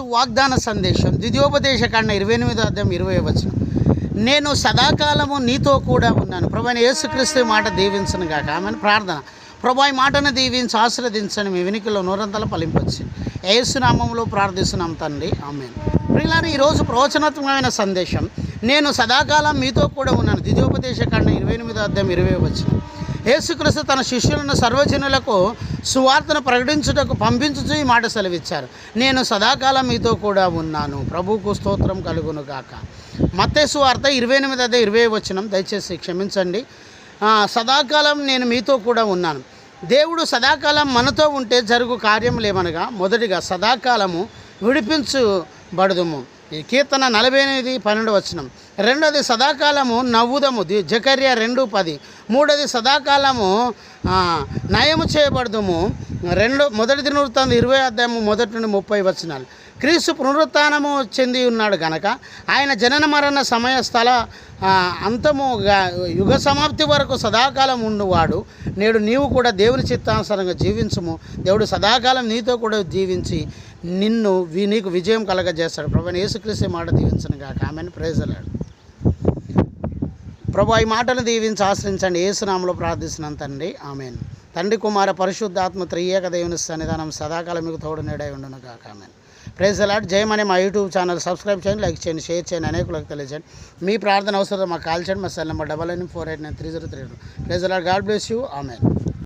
ఈరోజు వాగ్దాన సందేశం ద్వితీయోపదేశ కాండ ఇరవై ఎనిమిదో అర్థం ఇరవై వచ్చిన నేను సదాకాలము నీతో కూడా ఉన్నాను. ప్రభు యేసుక్రీస్తు మాట దీవించను కాక ఆమెను. ప్రార్థన. ప్రభు ఈ మాటను దీవించి ఆశీర్వదించని మీ వెనుకలో నూరంతల ఫలింపచ్చు. ఏసునామంలో ప్రార్థిస్తున్నాం తండ్రి. ఆమె ప్రియులారు ఈరోజు ప్రవచనాత్మకమైన సందేశం. నేను సదాకాలం మీతో కూడా ఉన్నాను. ద్వితీయోపదేశ కాండ ఇరవై ఎనిమిదో అర్థం ఇరవై వచ్చిన యేసుక్రీస్తు తన శిష్యులను సర్వజనులకు సువార్తను ప్రకటించుటకు పంపించుచు ఈ మాట సెలవిచ్చారు. నేను సదాకాలం మీతో కూడా ఉన్నాను. ప్రభువుకు స్తోత్రం కలుగును గాక. మత్తే సువార్త ఇరవై ఎనిమిది అదే ఇరవై వచ్చినం దయచేసి క్షమించండి. సదాకాలం నేను మీతో కూడా ఉన్నాను. దేవుడు సదాకాలం మనతో ఉంటే జరుగు కార్యములేమనగా మొదటిగా సదాకాలము విడిపించబడదుము. ఈ కీర్తన నలభై ఎనిమిది పన్నెండు వచనం. రెండోది సదాకాలము నవ్వుదము. ది- జకర్య రెండు పది. మూడోది సదాకాలము నయము చేయబడదుము. రెండు మొదటి దినవృత్తాంతం ఇరవై అధ్యాయము మొదటి నుండి ముప్పై వచనాలు. క్రీస్తు పునరుత్నము చెంది ఉన్నాడు గనక ఆయన జనన మరణ సమయ స్థల అంతముగా అంతము యుగ సమాప్తి వరకు సదాకాలం ఉండువాడు. నేడు నీవు కూడా దేవుని చిత్తానుసారంగా జీవించుము. దేవుడు సదాకాలం నీతో కూడా జీవించి నిన్ను నీకు విజయం కలగజేస్తాడు. ప్రభు యేసుక్రీస్తు మాట దీవించను కాక ఆమెను ప్రేజలాడు ప్రభు ఈ మాటలు దీవించి ఆశ్రయించండి. ఏసునామలో ప్రార్థిస్తున్నాను తండ్రి. ఆమెన్. తండ్రి కుమార పరిశుద్ధాత్మ త్రియేక దేవుని సన్నిధానం సదాకాలం మీకు తోడు నేడై ఉండును కాక ఆమెన్ ప్రైజ్ అలాట్ జయమని మా యూట్యూబ్ ఛానల్ సబ్స్క్రైబ్ చేయండి లైక్ చేయండి షేర్ చేయండి అనేకులకు తెలియజేయండి. మీ ప్రార్థన అవసరం మాకు కాల్ చేయండి. మా cell number double nine four eight nine three zero three two praise Lord God bless you. Amen.